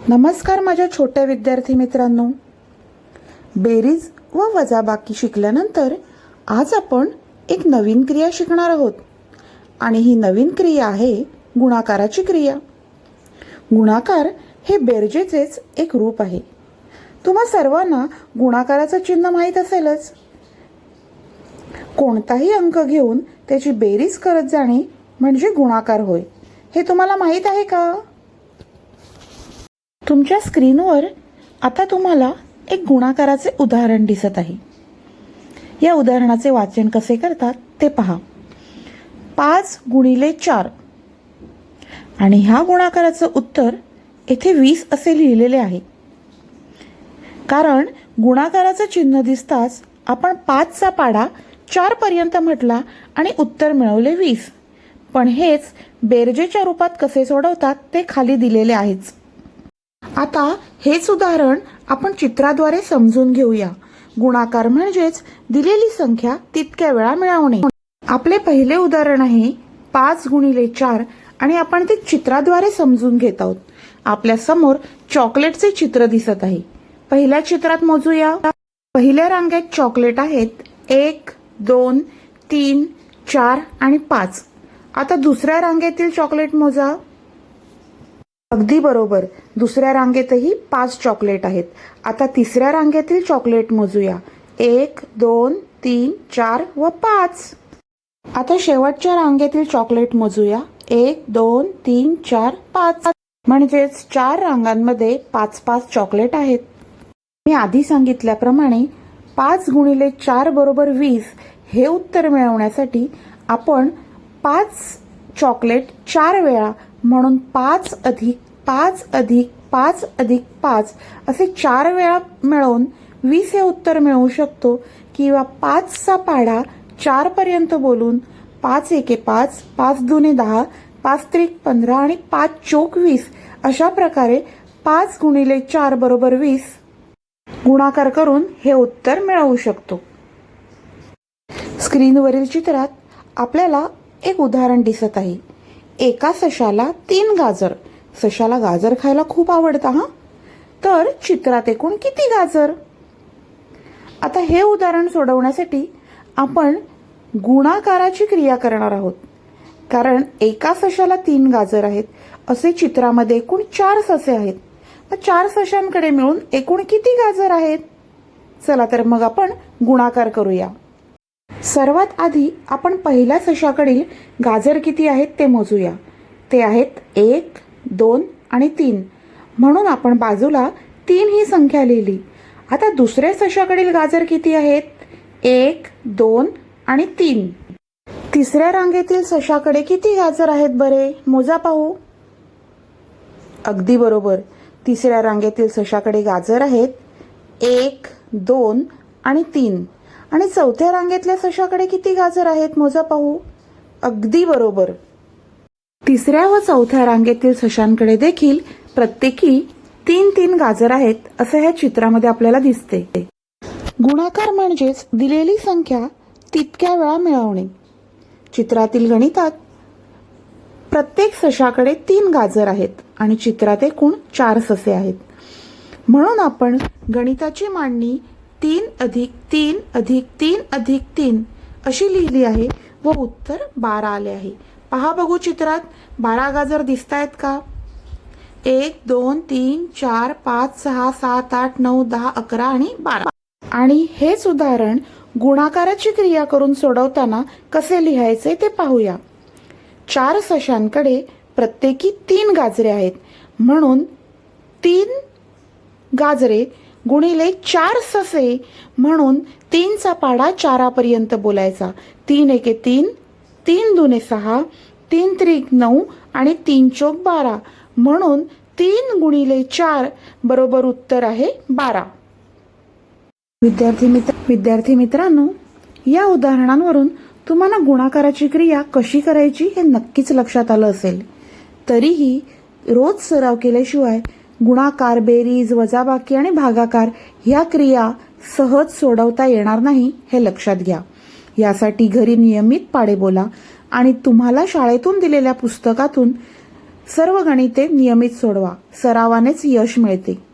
नमस्कार माझ्या छोट्या विद्यार्थी मित्रांनो. बेरीज व वजाबाकी शिकल्यानंतर आज आपण एक नवीन क्रिया शिकणार आहोत. आणि ही नवीन क्रिया आहे गुणाकाराची क्रिया. गुणाकार हे बेरजेचेच एक रूप आहे. तुम्हा सर्वांना गुणाकाराचं चिन्ह माहीत असेलच. कोणताही अंक घेऊन त्याची बेरीज करत जाणे म्हणजे गुणाकार होय. हे तुम्हाला माहीत आहे का? तुमच्या स्क्रीनवर आता तुम्हाला एक गुणाकाराचे उदाहरण दिसत आहे. या उदाहरणाचे वाचन कसे करतात ते पहा. पाच गुणिले चार. आणि ह्या गुणाकाराचं उत्तर येथे वीस असे लिहिलेले आहे. कारण गुणाकाराचं चिन्ह दिसताच आपण पाचचा पाडा चारपर्यंत म्हटला आणि उत्तर मिळवले वीस. पण हेच बेरजेच्या रूपात कसे सोडवतात ते खाली दिलेले आहेच. आता हेच उदाहरण आपण चित्राद्वारे समजून घेऊया. गुणाकार म्हणजेच दिलेली संख्या तितक्या वेळा मिळवणे. आपले पहिले उदाहरण आहे पाच गुणिले चार आणि आपण ते चित्राद्वारे समजून घेत आहोत. आपल्यासमोर चॉकलेटचे चित्र दिसत आहे. पहिल्या चित्रात मोजूया. पहिल्या रांगेत चॉकलेट आहेत. एक दोन तीन चार आणि पाच. आता दुसऱ्या रांगेतील चॉकलेट मोजा. अगदी बरोबर. दुसऱ्या रांगेतही पाच चॉकलेट आहेत. आता तिसऱ्या रांगेतील चॉकलेट मोजूया. एक दोन तीन चार व पाच. आता शेवटच्या रांगेतील चॉकलेट मोजूया. एक दोन तीन चार पाच. म्हणजेच चार रांगांमध्ये पाच पाच चॉकलेट आहेत. मी आधी सांगितल्याप्रमाणे पाच गुणिले चार बरोबर वीस हे उत्तर मिळवण्यासाठी आपण पाच चॉकलेट चार वेळा म्हणून पाच अधिक पाच अधिक पाच अधिक पाच असे चार वेळा मिळवून वीस हे उत्तर मिळवू शकतो. किंवा पाचचा पाढा चारपर्यंत बोलून पाच एके पाच पाच दुने दहा पाच त्रिक पंधरा आणि पाच चोक वीस अशा प्रकारे पाच गुणिले चार बरोबर वीस गुणाकार करून हे उत्तर मिळवू शकतो. स्क्रीनवरील चित्रात आपल्याला एक उदाहरण दिसत आहे. एका सशाला तीन गाजर. सशाला गाजर खायला खूप आवडतं हा? तर चित्रात एकूण किती गाजर? आता हे उदाहरण सोडवण्यासाठी आपण गुणाकाराची क्रिया करणार आहोत. कारण एका सशाला तीन गाजर आहेत असे चित्रामध्ये एकूण चार ससे आहेत. मग चार सशांकडे मिळून एकूण किती गाजर आहेत? चला तर मग आपण गुणाकार करूया. सर्वात आधी आपण पहिल्या सशाकडील गाजर किती आहेत ते मोजूया. ते आहेत एक दोन आणि तीन. म्हणून आपण बाजूला तीन ही संख्या लिहिली. आता दुसऱ्या सशाकडील गाजर किती आहेत? एक दोन आणि तीन. तिसऱ्या रांगेतील सशाकडे किती गाजर आहेत बरे? मोजा पाहू. अगदी बरोबर. तिसऱ्या रांगेतील सशाकडे गाजर आहेत एक दोन आणि तीन. आणि चौथ्या रांगेतल्या सशाकडे किती गाजर आहेत मोजा पाहू. अगदी बरोबर. तिसऱ्या व चौथ्या रांगेतील सशांकडे देखील प्रत्येकी तीन तीन गाजर आहेत असं ह्या चित्रामध्ये आपल्याला दिसते. गुणाकार म्हणजेच दिलेली संख्या तितक्या वेळा मिळवणे. चित्रातील गणितात प्रत्येक सशाकडे तीन गाजर आहेत आणि चित्रात एकूण चार ससे आहेत. म्हणून आपण गणिताची मांडणी तीन अधिक तीन अधिक तीन अधिक तीन अशी लिहिली आहे व उत्तर बारा आले आहे. पहा बघू चित्रात बारा गाजर दिसत आहेत का? एक दोन तीन चार पाच सहा सात आठ नऊ दहा अकरा आणि बारा. आणि हेच उदाहरण गुणाकाराची क्रिया करून सोडवताना कसे लिहायचे ते पाहूया. चार सशांकडे प्रत्येकी तीन गाजरे आहेत. म्हणून तीन गाजरे गुणिले चार ससे म्हणून तीनचा पाडा चारापर्यंत बोलायचा. तीन एके तीन तीन दुने सहा तीन त्रिक नऊ आणि तीन चोक बारा म्हणून तीन गुणिले चार बरोबर उत्तर आहे बारा. विद्यार्थी मित्र विद्यार्थी मित्रांनो या उदाहरणांवरून तुम्हाला गुणाकाराची क्रिया कशी करायची हे नक्कीच लक्षात आलं असेल. तरीही रोज सराव केल्याशिवाय गुणाकार बेरीज वजाबाकी आणि भागाकार ह्या क्रिया सहज सोडवता येणार नाही हे लक्षात घ्या. यासाठी घरी नियमित पाडे बोला आणि तुम्हाला शाळेतून दिलेल्या पुस्तकातून सर्व गणिते नियमित सोडवा. सरावानेच यश मिळते.